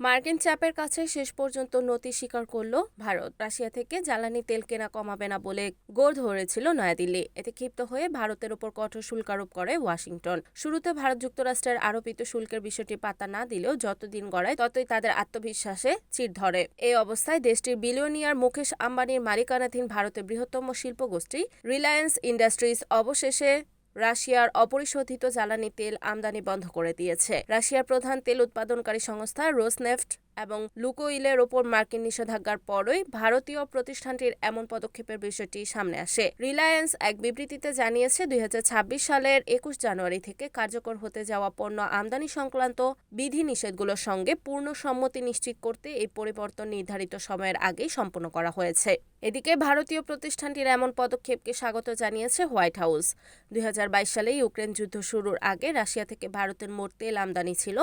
মার্কিন চাপের কাছে শেষ পর্যন্ত নতি স্বীকার করল ভারত। রাশিয়া থেকে জ্বালানি তেল কেনা কমাবে না বলে গোর ধরেছিল নয়াদিল্লি। এতে ক্ষিপ্ত হয়ে ভারতের ওপর কঠোর শুল্ক আরোপ করে ওয়াশিংটন। শুরুতে ভারত যুক্তরাষ্ট্রের আরোপিত শুল্কের বিষয়টি পাতা না দিলেও যতদিন গড়ায় ততই তাদের আত্মবিশ্বাসে চির ধরে। এই অবস্থায় দেশটির বিলিয়নিয়ার মুকেশ আম্বানির মালিকানাধীন ভারতের বৃহত্তম শিল্পগোষ্ঠী রিলায়েন্স ইন্ডাস্ট্রিজ অবশেষে রাশিয়ার অপরিশোধিত জ্বালানি তেল আমদানি বন্ধ করে দিয়েছে। রাশিয়ার প্রধান তেল উৎপাদনকারী সংস্থা রোসনেফট এবং লুকোইলের ওপর মার্কিন নিষেধাজ্ঞার পরই ভারতীয় প্রতিষ্ঠানটির এমন পদক্ষেপের বিষয়টি সামনে আসে। রিলায়েন্স এক বিবৃতিতে জানিয়েছে, দুই হাজার ছাব্বিশ সালের একুশ জানুয়ারি থেকে কার্যকর হতে যাওয়া পণ্য আমদানি সংক্রান্ত বিধি নিষেধগুলোর সঙ্গে পূর্ণ সম্মতি নিশ্চিত করতে এই পরিবর্তন নির্ধারিত সময়ের আগেই সম্পন্ন করা হয়েছে। এদিকে ভারতীয় প্রতিষ্ঠানটির এমন পদক্ষেপকে স্বাগত জানিয়েছে হোয়াইট হাউস। দুই হাজার বাইশ সালে ইউক্রেন যুদ্ধ শুরুর আগে রাশিয়া থেকে ভারতের মোট তেল আমদানি ছিল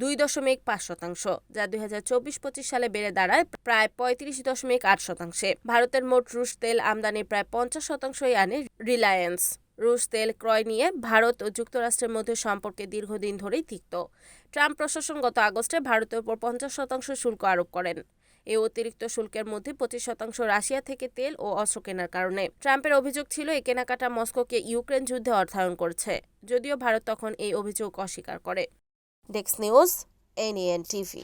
দুই দশমিক পাঁচ শতাংশ, যা দুই হাজার হাজার চব্বিশ পঁচিশ সালে বেড়ে দাঁড়ায় প্রায় পঁয়ত্রিশ দশমিক আট শতাংশে। ভারতের মোট রুশ তেল আমদানির প্রায় পঞ্চাশ শতাংশই আনে রিলায়েন্স। রুশ তেল ক্রয় নিয়ে ভারত ও যুক্তরাষ্ট্রের মধ্যে সম্পর্কে দীর্ঘদিন ধরেই তিক্ত। ট্রাম্প প্রশাসন গত আগস্টে ভারতের উপর পঞ্চাশ শতাংশ শুল্ক আরোপ করেন। এই অতিরিক্ত শুল্কের মধ্যে পঁচিশ শতাংশ রাশিয়া থেকে তেল ও অস্ত্র কেনার কারণে। ট্রাম্পের অভিযোগ ছিল এই কেনাকাটা মস্কোকে ইউক্রেন যুদ্ধে অর্থায়ন করছে। যদিও ভারত তখন এই অভিযোগ অস্বীকার করে। ডেক্স নিউজ, এনএন টিভি।